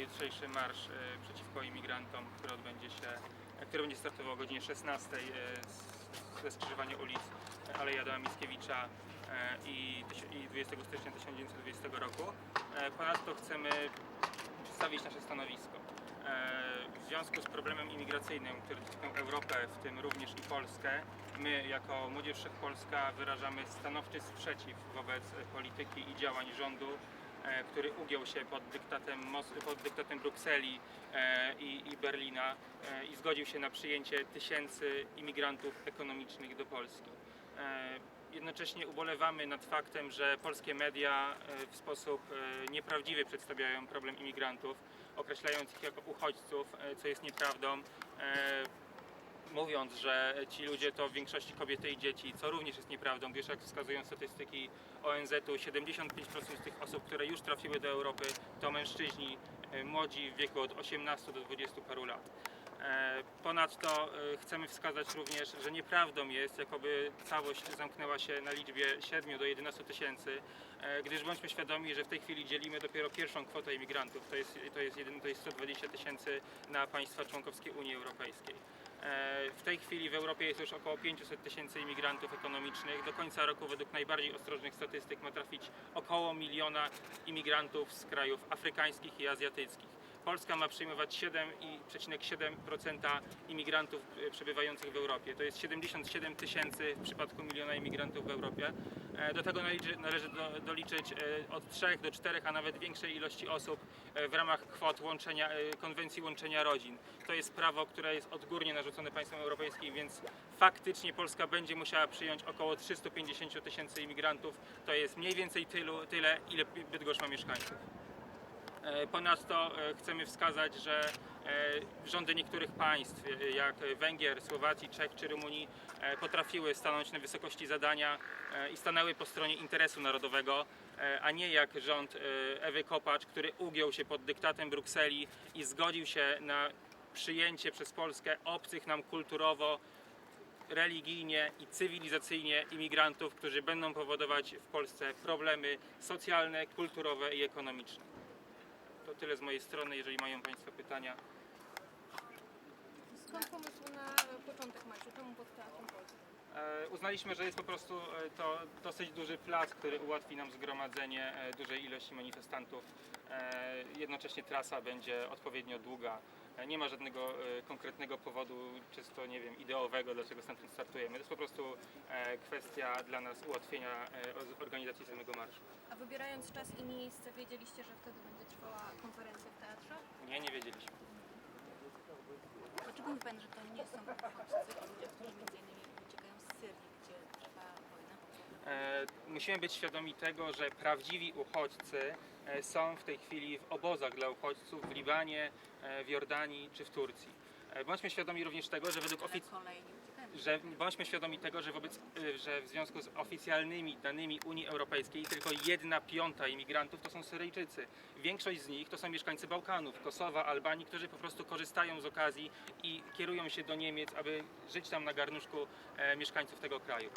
jutrzejszy marsz e, przeciwko imigrantom, który odbędzie się, e, który będzie startował o godzinie 16 e, ze skrzyżowania ulic Aleja Adama Mickiewicza i, tyś- i 20 stycznia 1920 roku. Ponadto chcemy przedstawić nasze stanowisko. W związku z problemem imigracyjnym, który dotyka Europę, w tym również i Polskę, my jako Młodzież Wszechpolska wyrażamy stanowczy sprzeciw wobec polityki i działań rządu, który ugiął się pod dyktatem, pod dyktatem Brukseli e, i, i Berlina e, i zgodził się na przyjęcie tysięcy imigrantów ekonomicznych do Polski. E, Jednocześnie ubolewamy nad faktem, że polskie media e, w sposób e, nieprawdziwy przedstawiają problem imigrantów, określając ich jako uchodźców, e, co jest nieprawdą. Mówiąc, że ci ludzie to w większości kobiety i dzieci, co również jest nieprawdą, gdyż jak wskazują statystyki ONZ-u, 75% z tych osób, które już trafiły do Europy, to mężczyźni e, młodzi w wieku od 18 do 20 paru lat. E, Ponadto e, chcemy wskazać również, że nieprawdą jest, jakoby całość zamknęła się na liczbie 7 do 11 tysięcy, gdyż bądźmy świadomi, że w tej chwili dzielimy dopiero pierwszą kwotę imigrantów, to jest, to jest, jeden, to jest 120 tysięcy na państwa członkowskie Unii Europejskiej. E, W tej chwili w Europie jest już około 500 tysięcy imigrantów ekonomicznych. Do końca roku według najbardziej ostrożnych statystyk ma trafić około miliona imigrantów z krajów afrykańskich i azjatyckich. Polska ma przyjmować 7,7% imigrantów e, przebywających w Europie. To jest 77 tysięcy w przypadku miliona imigrantów w Europie. E, Do tego należy, należy do, doliczyć e, od 3 do 4, a nawet większej ilości osób w ramach kwot łączenia, konwencji łączenia rodzin. To jest prawo, które jest odgórnie narzucone państwom europejskim, więc faktycznie Polska będzie musiała przyjąć około 350 tysięcy imigrantów. To jest mniej więcej tylu, tyle, ile Bydgoszcz ma mieszkańców. E, Ponadto e, chcemy wskazać, że e, rządy niektórych państw, jak Węgier, Słowacji, Czech czy Rumunii, potrafiły stanąć na wysokości zadania i stanęły po stronie interesu narodowego, a nie jak rząd Ewy Kopacz, który ugiął się pod dyktatem Brukseli i zgodził się na przyjęcie przez Polskę obcych nam kulturowo, religijnie i cywilizacyjnie imigrantów, którzy będą powodować w Polsce problemy socjalne, kulturowe i ekonomiczne. Tyle z mojej strony. Jeżeli mają Państwo pytania, Skąd pomysł na początek? Czemu Polskę? e, uznaliśmy, że jest po prostu e, to dosyć duży plac, który ułatwi nam zgromadzenie e, dużej ilości manifestantów. E, jednocześnie trasa będzie odpowiednio długa. Nie ma żadnego e, konkretnego powodu, czysto nie wiem, ideowego, dlaczego stamtąd startujemy. To jest po prostu e, kwestia dla nas ułatwienia e, organizacji samego marszu. A wybierając czas i miejsce, wiedzieliście, że wtedy będzie trwała konferencja w teatrze? Nie, nie wiedzieliśmy. Dlaczego mówi Pan, że to nie są uchodźcy, to ludzie, którzy między innymi uciekają z Syrii, gdzie trwa wojna? E, musimy być świadomi tego, że prawdziwi uchodźcy e, są w tej chwili w obozach dla uchodźców w Libanie, e, w Jordanii czy w Turcji. E, bądźmy świadomi również tego, że według ofic- że bądźmy świadomi tego, że, wobec, że w związku z oficjalnymi danymi Unii Europejskiej tylko jedna piąta imigrantów to są Syryjczycy. Większość z nich to są mieszkańcy Bałkanów, Kosowa, Albanii, którzy po prostu korzystają z okazji i kierują się do Niemiec, aby żyć tam na garnuszku e, mieszkańców tego kraju.